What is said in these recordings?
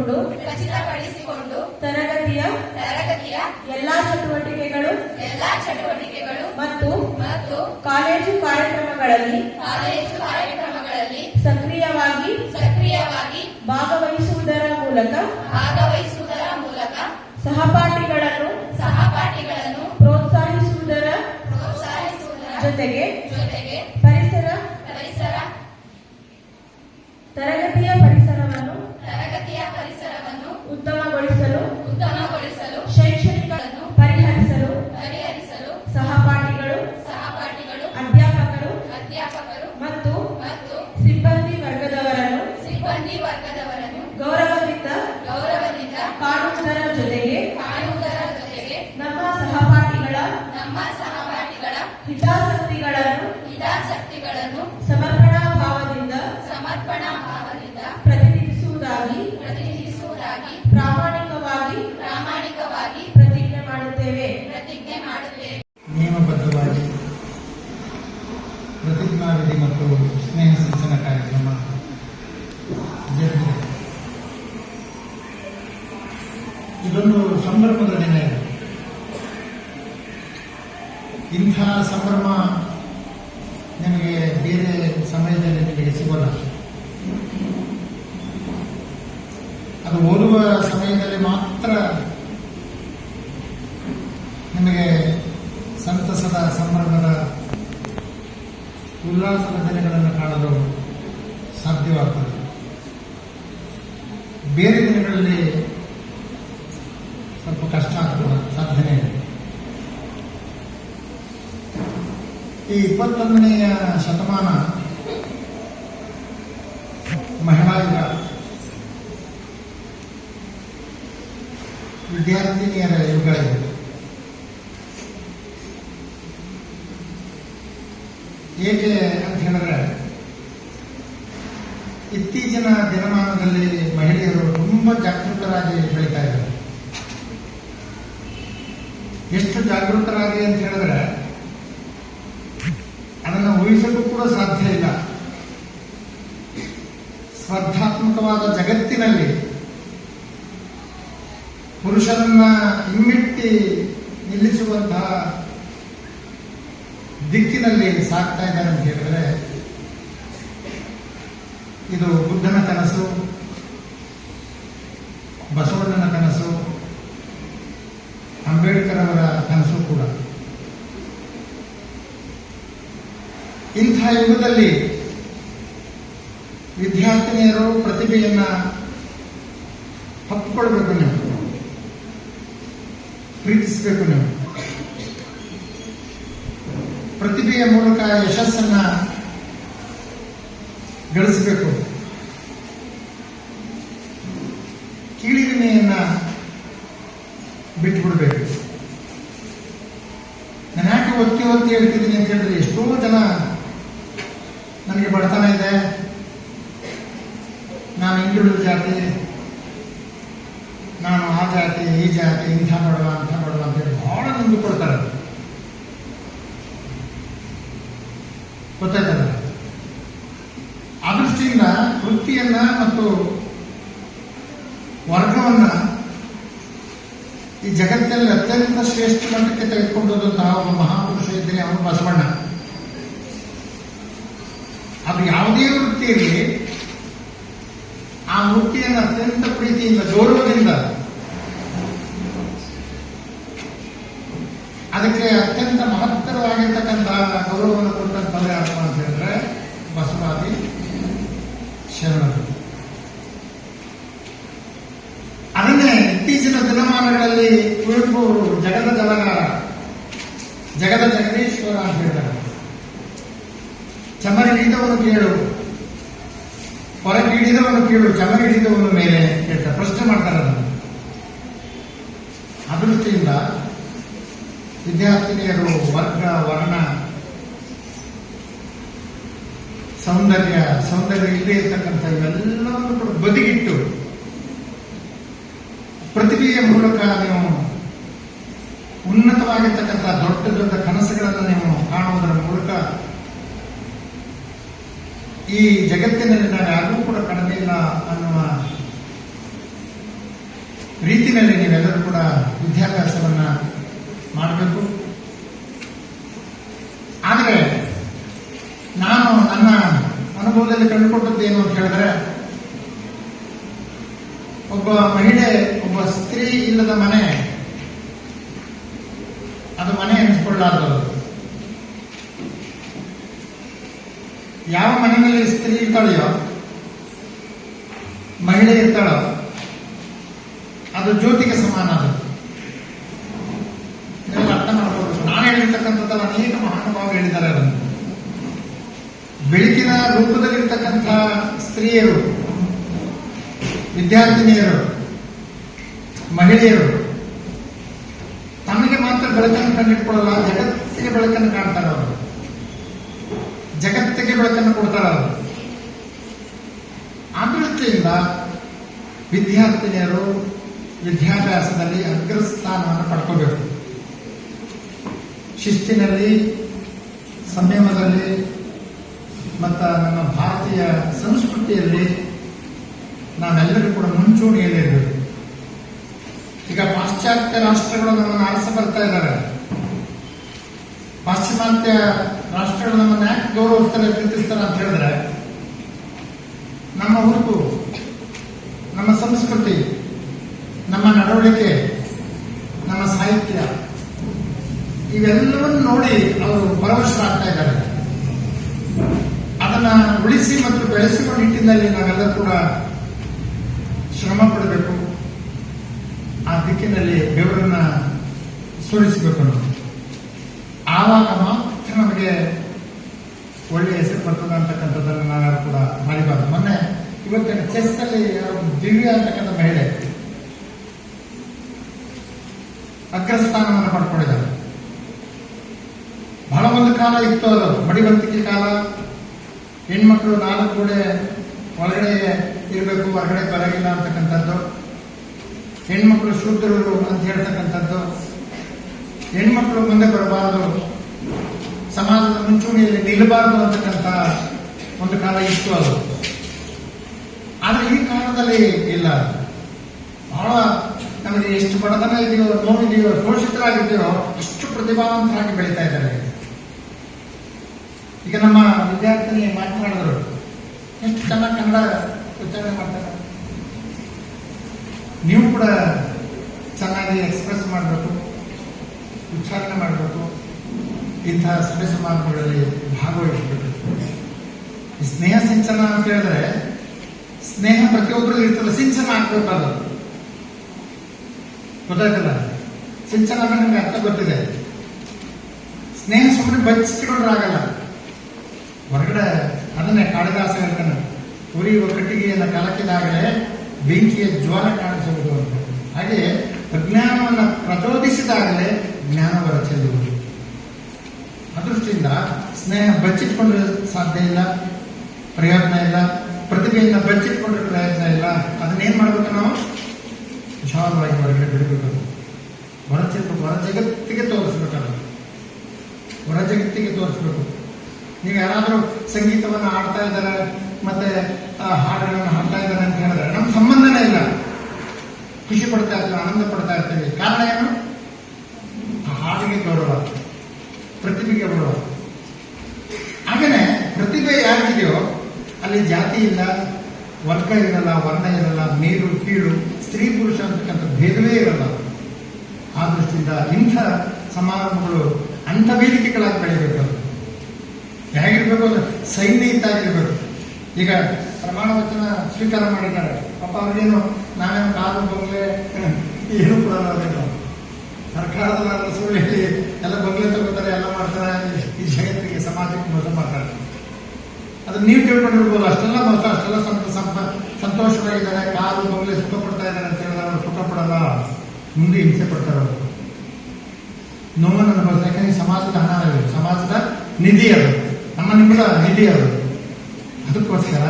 ಖಚಿತಪಡಿಸಿಕೊಂಡು ಖಚಿತಪಡಿಸಿಕೊಂಡು ತರಗತಿಯ ತರಗತಿಯ ಎಲ್ಲಾ ಚಟುವಟಿಕೆಗಳು ಎಲ್ಲಾ ಚಟುವಟಿಕೆಗಳು ಮತ್ತು ಮತ್ತು ಕಾಲೇಜು ಕಾರ್ಯಕ್ರಮಗಳಲ್ಲಿ ಕಾಲೇಜು ಕಾರ್ಯಕ್ರಮಗಳಲ್ಲಿ ಸಕ್ರಿಯವಾಗಿ ಸಕ್ರಿಯವಾಗಿ ಭಾಗವಹಿಸುವುದರ ಮೂಲಕ ಭಾಗವಹಿಸುವುದರ ಮೂಲಕ ಸಹಪಾಠಿಗಳನ್ನು ನಿಯಮಬದ್ಧವಾಗಿ ಪ್ರತಿಜ್ಞಾವಿಧಿ ಮತ್ತು ಸ್ನೇಹ ಸಂಚನ ಕಾರ್ಯಕ್ರಮ ಜರುಗಿದೆ. ಇದೊಂದು ಸಂಭ್ರಮದ ದಿನ ಇದೆ. ಇಂಥ ಸಂಭ್ರಮ ನಿಮಗೆ ಬೇರೆ ಸಮಯದಲ್ಲಿ ನಿಮಗೆ ಸಿಗೋಲ್ಲ. ಅದು ಓದುವ ಸಮಯದಲ್ಲಿ ಮಾತ್ರ ನಿಮಗೆ ಸಂತಸದ ಸಂಭ್ರಮದ ಉಲ್ಲಾಸದ ದಿನಗಳನ್ನು ಕಾಣಲು ಸಾಧ್ಯವಾಗ್ತದೆ. ಬೇರೆ ದಿನಗಳಲ್ಲಿ ಸ್ವಲ್ಪ ಕಷ್ಟ ಆಗ್ತದೆ ಸಾಧನೆ ಈ ಇಪ್ಪತ್ತೊಂದನೆಯ ಶತಮಾನ ಮಹಿಳಾ ಯುಗ ವಿದ್ಯಾರ್ಥಿನಿಯರ ಯುಗ ಇದು ಏಕೆ ಅಂತ ಹೇಳಿದ್ರೆ, ಇತ್ತೀಚಿನ ದಿನಮಾನದಲ್ಲಿ ಮಹಿಳೆಯರು ತುಂಬಾ ಜಾಗೃತರಾಗಿ ಬೆಳೀತಾ ಇದ್ದಾರೆ. ಎಷ್ಟು ಜಾಗೃತರಾಗಿ ಅಂತ ಹೇಳಿದ್ರೆ, ಅದನ್ನು ಊಹಿಸಲು ಕೂಡ ಸಾಧ್ಯ ಇಲ್ಲ. ಸ್ಪರ್ಧಾತ್ಮಕವಾದ ಜಗತ್ತಿನಲ್ಲಿ ಪುರುಷರನ್ನ ಹಿಮ್ಮೆಟ್ಟಿ ನಿಲ್ಲಿಸುವಂತಹ ದಿಕ್ಕಿನಲ್ಲಿ ಸಾಕ್ತಾ ಇದ್ದಾರೆ ಅಂತ ಹೇಳಿದ್ರೆ, ಇದು ಬುದ್ಧನ ಕನಸು, ಬಸವಣ್ಣನ ಕನಸು ಅಂಬೇಡ್ಕರ್ ಅವರ ಕನಸು ಕೂಡ. ಇಂಥ ಯುಗದಲ್ಲಿ ವಿದ್ಯಾರ್ಥಿನಿಯರು ಪ್ರತಿಭೆಯನ್ನ ಹಪ್ಪಿಕೊಳ್ಬೇಕು ನೀವು. ಪ್ರೀತಿಸಬೇಕು ನೀವು. ಪ್ರತಿಭೆಯ ಮೂಲಕ ಯಶಸ್ಸನ್ನ ಗಳಿಸಬೇಕು. ಕೀಳಿರಿಮೆಯನ್ನ ಬಿಟ್ಟುಬಿಡ್ಬೇಕು ನಾನು ಯಾಕೆ ಒತ್ತಿ ಒತ್ತಿ ಹೇಳ್ತಿದ್ದೀನಿ ಅಂತ ಹೇಳಿದ್ರೆ ಎಷ್ಟೋ ಜನ ನನಗೆ ಬಡತನ ಇದೆ. ನಾನು ಹಿಂದುಳಿದ ಜಾತಿ, ನಾನು ಆ ಜಾತಿ, ಈ ಜಾತಿ, ಇಂಥ ಬಡವ ಅಂತ ಹೇಳಿ ಬಹಳ ನೊಂದುಕೊಳ್ತಾರೆ ಗೊತ್ತಾಯ್ತಲ್ಲ ಆ ದೃಷ್ಟಿಯಿಂದ ವೃತ್ತಿಯನ್ನ ಮತ್ತು ವರ್ಗವನ್ನ ಈ ಜಗತ್ತಲ್ಲಿ ಅತ್ಯಂತ ಶ್ರೇಷ್ಠ ಮಟ್ಟಕ್ಕೆ ತೆಗೆದುಕೊಂಡಂತಹ ಒಬ್ಬ ಮಹಾಪುರುಷ ಇದ್ದೇನೆ ಅವನು ಬಸವಣ್ಣ. ಅದು ಯಾವುದೇ ವೃತ್ತಿ ಇರಲಿ ಆ ವೃತ್ತಿಯನ್ನು ಅತ್ಯಂತ ಪ್ರೀತಿಯಿಂದ, ಗೌರವದಿಂದ, ಅದಕ್ಕೆ ಅತ್ಯಂತ ಮಹತ್ತರವಾಗಿರ್ತಕ್ಕಂತಹ ಗೌರವವನ್ನು ಕೊಟ್ಟಂತವ್ರು ಯಾರಪ್ಪ ಅಂತ ಹೇಳಿದ್ರೆ ಬಸವಾದಿ ಶರಣರು ಅದನ್ನೇ ಇತ್ತೀಚಿನ ದಿನಮಾನಗಳಲ್ಲಿ ಕುವೆಂಪು ಅವರು ಜಗದ ಜಲಗಾರ ಜಗದ ಜಗದೀಶ್ವರ ಅಂತ ಹೇಳ್ತಾರೆ. ಚಮರಿ ಹಿಡಿದವನು ಕೇಳು. ಹೊರಗೆ ಹಿಡಿದವನು ಕೇಳು, ಚಮರಿ ಹಿಡಿದವನು ಮೇಲೆ ಹೇಳ್ತಾರೆ. ಪ್ರಶ್ನೆ ಮಾಡ್ತಾರೆ ಆ ವಿದ್ಯಾರ್ಥಿನಿಯರು ವರ್ಗ, ವರ್ಣ, ಸೌಂದರ್ಯ ಸೌಂದರ್ಯ ಇಲ್ಲದೆ ಇರ್ತಕ್ಕಂಥ ಇವೆಲ್ಲವನ್ನು ಕೂಡ ಬದಿಗಿಟ್ಟು ಪ್ರತಿಭೆಯ ಮೂಲಕ ನೀವು ಉನ್ನತವಾಗಿರ್ತಕ್ಕಂಥ ದೊಡ್ಡ ದೊಡ್ಡ ಕನಸುಗಳನ್ನು ನೀವು ಕಾಣುವುದರ ಮೂಲಕ ಈ ಜಗತ್ತಿನಲ್ಲಿ ನಾನು ಯಾರಿಗೂ ಕೂಡ ಕಡಿಮೆ ಇಲ್ಲ ಅನ್ನುವ ರೀತಿಯಲ್ಲಿ ನೀವೆಲ್ಲರೂ ಕೂಡ ವಿದ್ಯಾಭ್ಯಾಸವನ್ನ ಮಾಡಬೇಕು. ಆದರೆ ನಾನು ನನ್ನ ಅನುಭವದಲ್ಲಿ ಕಂಡುಕೊಟ್ಟದ್ದು ಏನು ಅಂತ ಹೇಳಿದ್ರೆ, ಒಬ್ಬ ಮಹಿಳೆ, ಒಬ್ಬ ಸ್ತ್ರೀ ಇಲ್ಲದ ಮನೆ ಅದು ಯಾವ ಮನೆಯಲ್ಲಿ ಸ್ತ್ರೀ ಇರ್ತಾಳೆಯೋ, ಮಹಿಳೆ ಇರ್ತಾಳೋ, ಅದು ಜ್ಯೋತಿಗೆ ಸಮಾನ ಅದು ಅರ್ಥ ಮಾಡ್ಕೋಬೇಕು ನಾನು ಹೇಳಿರ್ತಕ್ಕಂಥದ್ದಲ್ಲ ಅನೇಕ ಮಹಾನುಭಾವರು ಹೇಳಿದ್ದಾರೆ ಅದನ್ನು. ಬೆಳಕಿನ ರೂಪದಲ್ಲಿರ್ತಕ್ಕಂಥ ಸ್ತ್ರೀಯರು, ವಿದ್ಯಾರ್ಥಿನಿಯರು, ಮಹಿಳೆಯರು ಬೆಳಕನ್ನು ಕಂಡಿಟ್ಕೊಳ್ಳಲ್ಲ, ಜಗತ್ತಿಗೆ ಬೆಳಕನ್ನು ಕಾಣ್ತಾರ ಅವರು. ಜಗತ್ತಿಗೆ ಬೆಳಕನ್ನು ಕೊಡ್ತಾರ ಅವರು. ಆ ದೃಷ್ಟಿಯಿಂದ ವಿದ್ಯಾರ್ಥಿನಿಯರು ವಿದ್ಯಾಭ್ಯಾಸದಲ್ಲಿ ಅಗ್ರಸ್ಥಾನವನ್ನು ಪಡ್ಕೋಬೇಕು. ಶಿಸ್ತಿನಲ್ಲಿ, ಸಂಯಮದಲ್ಲಿ, ಮತ್ತು ನಮ್ಮ ಭಾರತೀಯ ಸಂಸ್ಕೃತಿಯಲ್ಲಿ ನಾವೆಲ್ಲರೂ ಕೂಡ ಮುಂಚೂಣಿಯಲ್ಲಿರಬೇಕು. ಈಗ ಪಾಶ್ಚಾತ್ಯ ರಾಷ್ಟ್ರಗಳು ನಮ್ಮನ್ನು ಆರಿಸ ಬರ್ತಾ ಇದ್ದಾರೆ. ಪಾಶ್ಚಿಮಾತ್ಯ ರಾಷ್ಟ್ರಗಳು ನಮ್ಮನ್ನು ಯಾಕೆ ಗೌರವಿಸ್ತಾರೆ, ಪ್ರೀತಿಸ್ತಾರೆ ಅಂತ ಹೇಳಿದ್ರೆ, ನಮ್ಮ ಹುರುಪು, ನಮ್ಮ ಸಂಸ್ಕೃತಿ, ನಮ್ಮ ನಡವಳಿಕೆ, ನಮ್ಮ ಸಾಹಿತ್ಯ, ಇವೆಲ್ಲವನ್ನು ನೋಡಿ ಅವರು ಪರವಶರಾಗ್ತಾ ಇದ್ದಾರೆ. ಅದನ್ನ ಉಳಿಸಿ ಮತ್ತು ಬೆಳೆಸಿಕೊಂಡು ನಿಟ್ಟಿನಲ್ಲಿ ನಾವೆಲ್ಲರೂ ಕೂಡ ಶ್ರಮ ಪಡಬೇಕು. ದಿಕ್ಕಿನಲ್ಲಿ ಬೆವರನ್ನ ಸುರಿಸಬೇಕು ಆವಾಗ ಮಾತ್ರ ನಮಗೆ ಒಳ್ಳೆಯ ಹೆಸರು ಬರ್ತದೆ ಅಂತಕ್ಕಂಥದ್ದನ್ನು ನಾನು ಕೂಡ ಮಾಡಿಬಾರ್ದು ಮೊನ್ನೆ ಇವತ್ತಿನ ಚೆಸ್ ಅಲ್ಲಿ ದಿವ್ಯ ಅಂತಕ್ಕಂಥ ಮಹಿಳೆ ಅಗ್ರಸ್ಥಾನವನ್ನು ಪಡ್ಕೊಂಡಿದ್ದಾರೆ ಬಹಳ ಒಂದು ಕಾಲ ಇತ್ತು ಅದು. ಮಡಿವಂತಿಕೆ ಕಾಲ. ಹೆಣ್ಮಕ್ಳು ನಾಲ್ಕು ಕೂಡ ಒಳಗಡೆ ಇರಬೇಕು, ಹೊರಗಡೆ ಬರಗಿಲ್ಲ ಅಂತಕ್ಕಂಥದ್ದು. ಹೆಣ್ಮಕ್ಳು ಶೂದ್ರರು ಅಂತ ಹೇಳ್ತಕ್ಕಂಥದ್ದು, ಹೆಣ್ಮಕ್ಳು ಮುಂದೆ ಬರಬಾರದು, ಸಮಾಜದ ಮುಂಚೂಣಿಯಲ್ಲಿ ನಿಲ್ಲಬಾರದು ಅಂತಕ್ಕಂಥ ಒಂದು ಕಾಲ ಇತ್ತು ಅದು. ಆದ್ರೆ ಈ ಕಾಲದಲ್ಲಿ ಇಲ್ಲ. ಬಹಳ ನಮಗೆ ಎಷ್ಟು ಬಡತನ ಇದೆಯೋ, ನೋವಿದೆಯೋ ಶೋಷಿತರಾಗಿದೆಯೋ ಅಷ್ಟು ಪ್ರತಿಭಾವಂತರಾಗಿ ಬೆಳೀತಾ ಇದ್ದಾರೆ. ಈಗ ನಮ್ಮ ವಿದ್ಯಾರ್ಥಿನಿ ಮಾತನಾಡಿದ್ರು, ಎಷ್ಟು ಚೆನ್ನಾಗಿ ಕನ್ನಡ ಉಚ್ಚಾರಣೆ ಮಾಡ್ತಾರೆ. ನೀವು ಕೂಡ ಚೆನ್ನಾಗಿ ಎಕ್ಸ್ಪ್ರೆಸ್ ಮಾಡಬೇಕು, ಉಚ್ಚಾರಣೆ ಮಾಡಬೇಕು. ಇಂತಹ ಸಭೆ ಸಮಾರಂಭಗಳಲ್ಲಿ ಭಾಗವಹಿಸಬೇಕು. ಈ ಸ್ನೇಹ ಸಿಂಚನ ಅಂತ ಹೇಳಿದ್ರೆ, ಸ್ನೇಹ ಪ್ರತಿಯೊಬ್ಬರು ಇರ್ತದೆ ಸಿಂಚನ ಆಗ್ಬೇಕಲ್ಲ ಗೊತ್ತಾಯ್ತಲ್ಲ? ಸಿಂಚನ ಅಂದ್ರೆ ನಿಮ್ಗೆ ಅರ್ಥ ಗೊತ್ತಿದೆ. ಸ್ನೇಹ ಸುಮ್ಮನೆ ಬಚ್ಚಿಟ್ಕೊಂಡ್ರೆ ಆಗಲ್ಲ. ಹೊರಗಡೆ, ಅದನ್ನೇ ಕಾಳಿದಾಸ ಹೇಳ್ತಾನೆ ಉರಿಯುವ ಕಟ್ಟಿಗೆಯನ್ನು ಕಲಕಿದಾಗಲೇ ಬೆಂಕಿಯ ಜ್ವಾಲ ಕಾಣಿಸುವುದು ಅಂತ. ಹಾಗೆ ಅಜ್ಞಾನವನ್ನು ಪ್ರಚೋದಿಸಿದಾಗಲೇ ಜ್ಞಾನ ಹೊರಚೆಲ್ಲುವುದು ಅದೃಷ್ಟಿಯಿಂದ ಸ್ನೇಹ ಬಚ್ಚಿಟ್ಕೊಂಡ್ರೆ ಸಾಧ್ಯ ಇಲ್ಲ, ಪ್ರಯತ್ನ ಇಲ್ಲ, ಪ್ರತಿಭೆಯಿಂದ ಬಚ್ಚಿಟ್ಕೊಂಡ್ರೆ ಪ್ರಯತ್ನ ಇಲ್ಲ, ಅದನ್ನೇನು ಮಾಡಬೇಕು ನಾವು? ವಿಶಾಲವಾಗಿ ಹೊರಗಡೆ ಬಿಡಬೇಕು. ಹೊರ ಹೊರ ಜಗತ್ತಿಗೆ ತೋರಿಸ್ಬೇಕಲ್ಲ ಹೊರ ಜಗತ್ತಿಗೆ ತೋರಿಸ್ಬೇಕು. ನೀವು ಯಾರಾದರೂ ಸಂಗೀತವನ್ನು ಆಡ್ತಾ ಇದ್ದಾರೆ, ಮತ್ತೆ ಹಾಡುಗಳನ್ನು ಹಾಡ್ತಾ ಇದ್ದಾರೆ ಅಂತ ಹೇಳಿದ್ರೆ ನಮ್ಮ ಸಂಬಂಧನೇ ಇಲ್ಲ. ಖುಷಿ ಪಡ್ತಾ ಇರ್ತೀವಿ, ಆನಂದ ಪಡ್ತಾ ಇರ್ತೀವಿ. ಕಾರಣ ಏನು? ಹಾಡಿಗೆ ಗೌರವ, ಪ್ರತಿಭೆಗೆ ಗೌರವ. ಹಾಗೇನೆ ಪ್ರತಿಭೆ ಯಾರಿದೆಯೋ ಅಲ್ಲಿ ಜಾತಿ ಇಲ್ಲ, ವರ್ಗ ಇರಲ್ಲ, ವರ್ಣ ಇರಲ್ಲ, ಮೇಲು, ಕೀಳು, ಸ್ತ್ರೀ, ಪುರುಷ ಅಂತಕ್ಕಂಥ ಭೇದವೇ ಇರಲ್ಲ. ಆ ದೃಷ್ಟಿಯಿಂದ ಇಂಥ ಸಮಾರಂಭಗಳು ಅಂಥ ವೇದಿಕೆಗಳಾಗಿ ಬೆಳಿಬೇಕು. ಹೇಗಿರ್ಬೇಕು ಅಂದ್ರೆ ಸೈನ್ಯ ಇದ್ದಾಗಿರ್ಬೇಕು ಈಗ ಪ್ರಮಾಣ ವಚನ ಸ್ವೀಕಾರ ಮಾಡಿದ್ದಾರೆ. ಪಾಪ ಅವ್ರಿಗೇನು ನಾವೇನು ಕಾಲು ಬಂಗ್ಲೆ ಏನು ಕೂಡ ಸರ್ಕಾರದ ಸುಳ್ಳು ಎಲ್ಲ ಬಂಗ್ಲೆ ತಗೋತಾರೆ ಎಲ್ಲ ಮಾಡ್ತಾರೆ, ಈ ಜಗತ್ತಿಗೆ, ಸಮಾಜಕ್ಕೆ ಮೋಸ ಮಾಡ್ತಾರೆ. ಅದನ್ನ ನೀವು ತಿಳ್ಕೊಂಡಿರ್ಬೋದು, ಅಷ್ಟೆಲ್ಲ ಮೋಸ, ಅಷ್ಟೆಲ್ಲ ಸಂತ ಸಂಪ, ಸಂತೋಷವಾಗಿದ್ದಾರೆ, ಕಾದು ಬಂಗ್ಲೆ ಸುಖ ಪಡ್ತಾ ಇದ್ದಾರೆ ಅಂತ ಹೇಳಿದ್ರೆ ಅವರು ಸುಖ ಪಡಲ್ಲ ಮುಂದೆ ಹಿಂಸೆ ಪಡ್ತಾರೆ ಅವರು. ನೋವನ್ನು ಅನುಭವಿಸ್ತಾರೆ. ಯಾಕಂದ್ರೆ ಸಮಾಜದ ಹಣ ಸಮಾಜದ ನಿಧಿ ಅದು. ನಮ್ಮ ನಿಮ್ಮದ ನಿಧಿ ಅದು. ಅದಕ್ಕೋಸ್ಕರ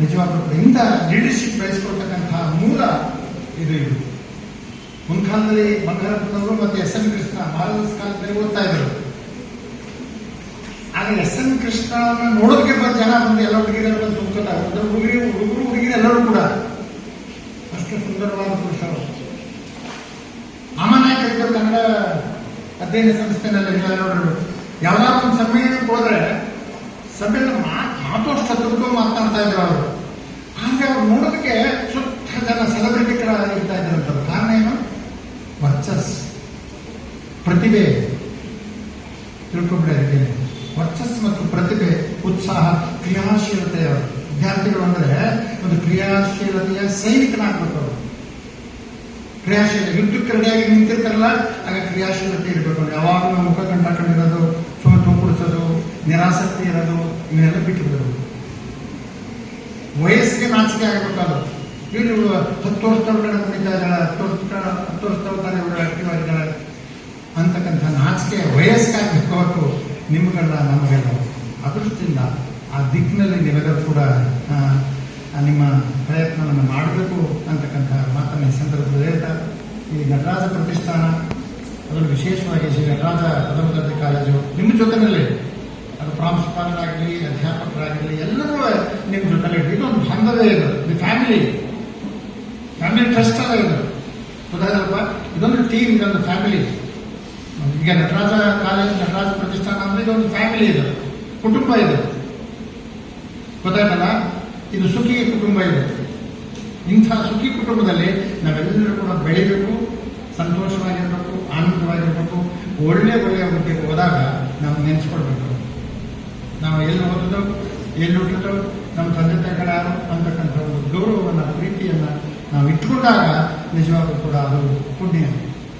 ನಿಜವಾಗ್ಲೂ ಇಂಥ ಲೀಡರ್ಶಿಪ್ ಬೆಳೆಸ್ಕೊಳ್ತಕ್ಕಂತಹ ಮೂಲ ಇದು ಇದು. ಮುನ್ಕಾಲದಲ್ಲಿ ಬಂಗಾರಪ್ಪನವರು ಮತ್ತೆ ಎಸ್ ಎನ್ ಕೃಷ್ಣ ಭಾರತ ಕಾಲದಲ್ಲಿ ಓದ್ತಾ ಇದ್ರು ಆಗ ಎಸ್ ಎನ್ ಕೃಷ್ಣ ನೋಡೋದಕ್ಕೆ ಬಂದ ಜನ ಬಂದು ಎಲ್ಲ ಹುಡುಗಿರೆಲ್ಲ ಬಂದು ತುಂಬ್ಕೊತಾರೆ ಹುಡುಗರು ಹುಡುಗಿ ಹುಡುಗರು, ಹುಡುಗಿರು ಎಲ್ಲರೂ ಕೂಡ. ಅಷ್ಟು ಸುಂದರವಾದ ಪುರುಷರು ಅಮನಾಯಕ ಇದ್ದರು ಕನ್ನಡ ಅಧ್ಯಯನ ಸಂಸ್ಥೆನಲ್ಲಿ ನೋಡಿದ್ರು ಯಾವ್ದಾದ್ರು ಒಂದು ಸಮ್ಮೇಳನಕ್ಕೆ ಹೋದ್ರೆ, ಸಭೆಯಲ್ಲಿ ಮಾ- ಮಾತು ಮಾತಾಡ್ತಾ ಇದ್ರು ಅವರು. ಹಾಗೆ ಅವ್ರು ನೋಡೋದಕ್ಕೆ ಸುತ್ತ ಜನ ಸೆಲೆಬ್ರಿಟಿಗಳ ಇರ್ತಾ ಕಾರಣ ಏನು? ವರ್ಚಸ್. ಪ್ರತಿಭೆ. ತಿಳ್ಕೊಬಿಡಿ ಅದಕ್ಕೆ. ವರ್ಚಸ್ ಮತ್ತು ಪ್ರತಿಭೆ, ಉತ್ಸಾಹ, ಕ್ರಿಯಾಶೀಲತೆ ವಿದ್ಯಾರ್ಥಿಗಳು ಅಂದ್ರೆ ಒಂದು ಕ್ರಿಯಾಶೀಲತೆಯ ಸೈನಿಕನಾಗಬೇಕು ಅವರು. ಕ್ರಿಯಾಶೀಲ, ಯುದ್ಧಕ್ಕೆ ರೆಡಿಯಾಗಿ ನಿಂತಿರ್ತಾರಲ್ಲ, ಆಗ ಕ್ರಿಯಾಶೀಲತೆ ಇರಬೇಕು ಯಾವಾಗಲೂ ಮುಖ ಕಂಡ ಕಂಡಿರೋದು ನಿರಾಸಕ್ತಿ ಇರೋದು ಇವನ್ನೆಲ್ಲ ಬಿಟ್ಟು ಬಿಡೋದು ವಯಸ್ಸಿಗೆ ನಾಚಿಕೆ ಆಗಬೇಕಾದ್ರು ಇವರು ಹತ್ತು ವರ್ಷದೊಳಗಡೆ ಕುಡಿತಾ ಇದ್ದಾಳೆ, ಹತ್ತು ವರ್ಷ ಹತ್ತು ವರ್ಷ ಇವರು ಆಕ್ಟಿವ್ ಆಗಿದ್ದಾಳೆ ಅಂತಕ್ಕಂಥ ನಾಚಿಕೆ ವಯಸ್ಸಾಗಬೇಕು ಹೊರತು ನಿಮಗೆಲ್ಲ, ನಮಗೆಲ್ಲ. ಅದೃಷ್ಟದಿಂದ ಆ ದಿಕ್ಕಿನಲ್ಲಿ ನೀವೆಲ್ಲರೂ ಕೂಡ ನಿಮ್ಮ ಪ್ರಯತ್ನವನ್ನು ಮಾಡಬೇಕು ಅಂತಕ್ಕಂಥ ಮಾತನ್ನು ಈ ಸಂದರ್ಭದಲ್ಲಿ ಹೇಳ್ತಾ ಈ ನಟರಾಜ ಪ್ರತಿಷ್ಠಾನ ಅದರಲ್ಲಿ ವಿಶೇಷವಾಗಿ ಶ್ರೀ ನಟರಾಜ ಪದವಿ ಕಾಲೇಜು. ನಿಮ್ಮ ಜೊತೆಯಲ್ಲಿ ಅದು ಪ್ರಾಂಶುಪಾಲರಾಗಲಿ, ಅಧ್ಯಾಪಕರಾಗಲಿ, ಎಲ್ಲರೂ ನಿಮ್ಮ ಜೊತೆಲಿ ಇದೊಂದು ಬಂಧವೇ ಇದು ದಿ ಫ್ಯಾಮಿಲಿ ಫ್ಯಾಮಿಲಿ ಟ್ರಸ್ಟ್ ಅದ ಇದು ಇದೊಂದು ಟೀಮ್ ಇದೊಂದು ಫ್ಯಾಮಿಲಿ ಈಗ ನಟರಾಜ ಕಾಲೇಜ್ ನಟರಾಜ ಪ್ರತಿಷ್ಠಾನ ಅಂದ್ರೆ ಇದೊಂದು ಫ್ಯಾಮಿಲಿ ಇದು. ಕುಟುಂಬ ಇದು. ಗೊತ್ತಾಯ್ತಲ್ಲ? ಇದು ಸುಖಿ ಕುಟುಂಬ ಇದು. ಇಂಥ ಸುಖಿ ಕುಟುಂಬದಲ್ಲಿ ನಾವೆಲ್ಲರೂ ಕೂಡ ಬೆಳಿಬೇಕು, ಸಂತೋಷವಾಗಿರಬೇಕು, ಆನಂದವಾಗಿರ್ಬೇಕು, ಒಳ್ಳೆ ಒಳ್ಳೆಯ ಹುದ್ದೆಗೆ ಹೋದಾಗ ನಾವು ನೆನೆಸ್ಕೊಳ್ಬೇಕು ನಾವು ಎಲ್ಲಿ ಓದಿದೋ ಎಲ್ಲಿ ಹುಟ್ಟಿದೋ ನಮ್ಮ ತಂದೆ ತಾಯಿಗಳು ಯಾರು ಅಂತಕ್ಕಂಥ ಒಂದು ಗೌರವವನ್ನು, ಪ್ರೀತಿಯನ್ನ ನಾವು ಇಟ್ಕೊಂಡಾಗ ನಿಜವಾಗ್ಲೂ ಕೂಡ ಅದು ಪುಣ್ಯ,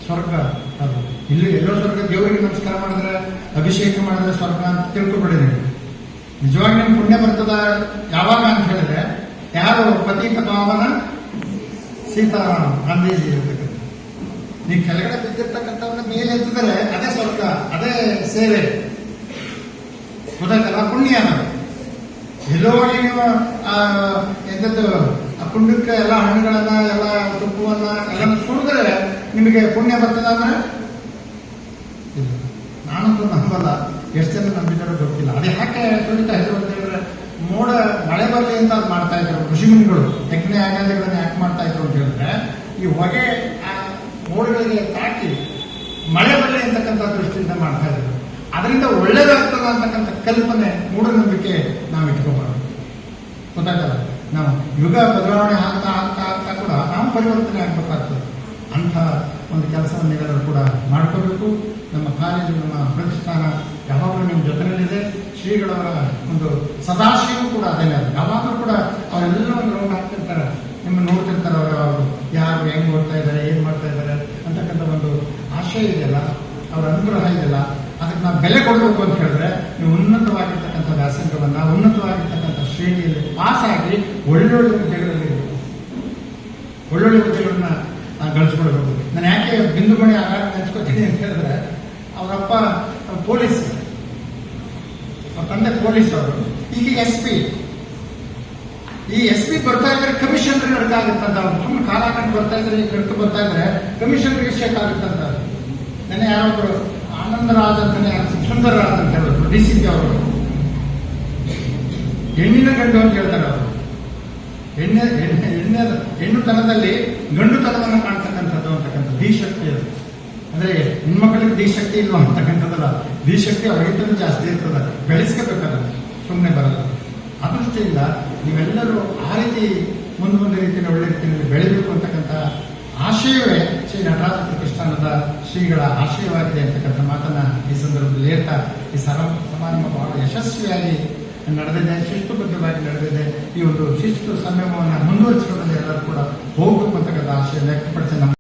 ಸ್ವರ್ಗ ಅದು. ಇಲ್ಲಿ ಎಲ್ಲೋ ಸ್ವರ್ಗ ದೇವರಿಗೆ ನಮಸ್ಕಾರ ಮಾಡಿದ್ರೆ, ಅಭಿಷೇಕ ಮಾಡಿದ್ರೆ ಸ್ವರ್ಗ ಅಂತ ತಿಳ್ಕೊಬೇಡಿ ನಿಜವಾಗಿ ನಿಮ್ಗೆ ಪುಣ್ಯ ಬರ್ತದ ಯಾವಾಗ ಅಂತ ಹೇಳಿದ್ರೆ, ಯಾರು ಪತೀತ ಪಾವನ ಸೀತಾರಾಮ ಗಾಂಧೀಜಿ ಇರ್ತಕ್ಕಂಥ ನೀವು ಕೆಳಗಡೆ ಬಿದ್ದಿರ್ತಕ್ಕಂಥವ್ರನ್ನ ಮೇಲೆ ಎತ್ತಿದರೆ, ಅದೇ ಸ್ವರ್ಗ, ಅದೇ ಸೇವೆ. ಗೊತ್ತಾಯ್ತಲ್ಲ ಪುಣ್ಯ ಅನ್ನೋದು. ಎಲ್ಲೋ ನೀವು ಎಂಥದ್ದು ಪುಣ್ಯಕ್ಕೆ ಎಲ್ಲ ಹಣ್ಣುಗಳನ್ನ, ಎಲ್ಲ ತುಪ್ಪವನ್ನ ಎಲ್ಲ ಸುರಿದ್ರೆ ನಿಮಗೆ ಪುಣ್ಯ ಬರ್ತದ ಅಂದ್ರೆ? ನಾನಂತೂ ನಂಬಲ್ಲ. ಎಷ್ಟು ಜನ ನಂಬಿದಾರೋ ಗೊತ್ತಿಲ್ಲ. ಅದು ಯಾಕೆ ಸುರಿತಾ ಹೆಸರು ಅಂತ ಹೇಳಿದ್ರೆ, ಮೋಡ ಮಳೆ ಬರಲಿ ಅಂತ ಅದು ಮಾಡ್ತಾ ಇದ್ರು. ಋಷಿಮುನಿಗಳು ಯಜ್ಞ ಯಾಗಾದಿಗಳನ್ನ ಯಾಕೆ ಮಾಡ್ತಾ ಇದ್ರು ಅಂತ ಹೇಳಿದ್ರೆ, ಈ ಹೊಗೆ, ಆ ಮೋಡಗಳಿಗೆ ತಾಕಿ ಮಳೆ ಬರಲಿ ಅಂತಕ್ಕಂಥ ದೃಷ್ಟಿಯಿಂದ ಮಾಡ್ತಾ ಇದ್ರು. ಅದರಿಂದ ಒಳ್ಳೇದಾಗ್ತದ ಅಂತಕ್ಕಂಥ ಕಲ್ಪನೆ ಮೂಢನಂಬಿಕೆ ನಾವು ಇಟ್ಕೋಬಾರ್ದು. ಗೊತ್ತಾಗಲ್ಲ ನಾವು ಯುಗ ಬದಲಾವಣೆ ಆಗ್ತಾ ಆಗ್ತಾ ಆಗ್ತಾ ಕೂಡ ನಾವು ಪರಿವರ್ತನೆ ಆಗ್ಬೇಕಾಗ್ತದೆ. ಅಂಥ ಒಂದು ಕೆಲಸವನ್ನು ನೀವೆಲ್ಲರೂ ಕೂಡ ಮಾಡ್ಕೋಬೇಕು. ನಮ್ಮ ಕಾಲೇಜು, ನಮ್ಮ ಪ್ರತಿಷ್ಠಾನ ಯಾವಾಗಲೂ ನಿಮ್ಮ ಜೊತೆಯಲ್ಲಿದೆ. ಶ್ರೀಗಳವರ ಒಂದು ಸದಾಶಿಯೂ ಕೂಡ ಅದೇನೇ ಅದು ಯಾವಾಗಲೂ ಕೂಡ ಅವರೆಲ್ಲ ಒಂದು ರೌಂಡ್ ಹಾಕ್ತಿರ್ತಾರೆ. ನಿಮ್ಮನ್ನು ನೋಡ್ತಿರ್ತಾರೆ ಅವರು ಅವರು ಯಾರು, ಹೆಂಗೆ ಓದ್ತಾ ಇದ್ದಾರೆ, ಏನು ಮಾಡ್ತಾ ಇದ್ದಾರೆ ಅಂತಕ್ಕಂಥ ಒಂದು ಆಶಯ ಇದೆಯಲ್ಲ? ಅವರ ಅನುಗ್ರಹ ಇದೆಯಲ್ಲ? ನಾವು ಬೆಲೆ ಕೊಡಬೇಕು ಅಂತ ಹೇಳಿದ್ರೆ ನೀವು ಉನ್ನತವಾಗಿರ್ತಕ್ಕಂಥ ವ್ಯಾಸಂಗವನ್ನ, ಉನ್ನತವಾಗಿರ್ತಕ್ಕಂಥ ಶ್ರೇಣಿಯಲ್ಲಿ ಪಾಸ್ ಆಗಿ ಒಳ್ಳೊಳ್ಳೆ ಹುದ್ದೆಗಳಲ್ಲಿ. ಒಳ್ಳೊಳ್ಳೆ ಹುದ್ದೆಗಳನ್ನ ಗಳಿಸ್ಕೊಳ್ಬೇಕು. ನಾನು ಯಾಕೆ ಬಿಂದುಮಣಿ ಆಗಾಗ ನೆನ್ಸ್ಕೊತೀನಿ ಅಂತ ಹೇಳಿದ್ರೆ, ಅವರಪ್ಪ ಪೊಲೀಸ್. ಅವ್ರ ತಂದೆ ಪೊಲೀಸ್ ಅವರು. ಈಗ ಎಸ್ ಪಿ ಈ ಎಸ್ ಪಿ ಬರ್ತಾ ಇದ್ರೆ ಕಮಿಷನರ್ ನಡ್ಕಾಗುತ್ತಂತ ಅವ್ರು. ಸುಮ್ಮನೆ ಕಾಲ ಹಾಕೊಂಡು ಬರ್ತಾ ಇದ್ರೆ ಈಗ ನಡ್ಕೊ ಬರ್ತಾ ಇದ್ರೆ ಕಮಿಷನರ್ ಶೇಕ್ ಆಗುತ್ತಂತ ನೆನೆ ಯಾರೊಬ್ರು ಆನಂದರಾಜ್ ಅಂತಾನೆ ಸುಂದರರಾಜ್ ಅಂತ ಹೇಳಿದ್ರು ಡಿ ಸಿ ಪಿ ಅವರು ಹೆಣ್ಣಿನ ಗಂಡು ಅಂತ ಹೇಳ್ತಾರೆ ಅವರು. ಎಣ್ಣೆ ಹೆಣ್ಣು ತನದಲ್ಲಿ ಗಂಡು ತನವನ್ನು ಕಾಣ್ತಕ್ಕಂಥದ್ದು ಅಂತಕ್ಕಂಥ ಧೀಶಕ್ತಿ ಅದು. ಅಂದ್ರೆ ಹೆಣ್ಮಕ್ಳಿಗೆ ಧೀಶಕ್ತಿ ಇಲ್ವಾ ಅಂತಕ್ಕಂಥದ್ದಲ್ಲ. ಧೀಶಕ್ತಿ ಅವರಿಗಿಂತಲೂ ಜಾಸ್ತಿ ಇರ್ತದ. ಬೆಳೆಸ್ಕೋಬೇಕಲ್ಲ. ಸುಮ್ಮನೆ ಬರಲ್ಲ. ಆ ದೃಷ್ಟಿಯಿಂದ ನೀವೆಲ್ಲರೂ ಆ ರೀತಿ ಮುಂದೆ ಮುಂದೆ ರೀತಿಯಲ್ಲಿ ಒಳ್ಳೆ ರೀತಿಯಲ್ಲಿ ಬೆಳಿಬೇಕು ಅಂತಕ್ಕಂಥ ಆಶಯವೇ ಶ್ರೀ ನಟರಾಜ ಪ್ರತಿಷ್ಠಾನದ ಶ್ರೀಗಳ ಆಶಯವಾಗಿದೆ ಅಂತಕ್ಕಂಥ ಮಾತನ್ನ ಈ ಸಂದರ್ಭದಲ್ಲಿ ಹೇಳ್ತಾ ಈ ಸರ ಸಮಾರಂಭ ಬಹಳ ಯಶಸ್ವಿಯಾಗಿ ನಡೆದಿದೆ, ಶಿಸ್ತುಬದ್ಧವಾಗಿ ನಡೆದಿದೆ. ಈ ಒಂದು ಶಿಸ್ತು ಸಂಯಮವನ್ನು ಮುಂದುವರಿಸಿಕೊಂಡು ಎಲ್ಲರೂ ಕೂಡ ಹೋಗಬೇಕು ಅಂತಕ್ಕಂಥ ಆಶಯ ವ್ಯಕ್ತಪಡಿಸಿ ನಮ್ಮ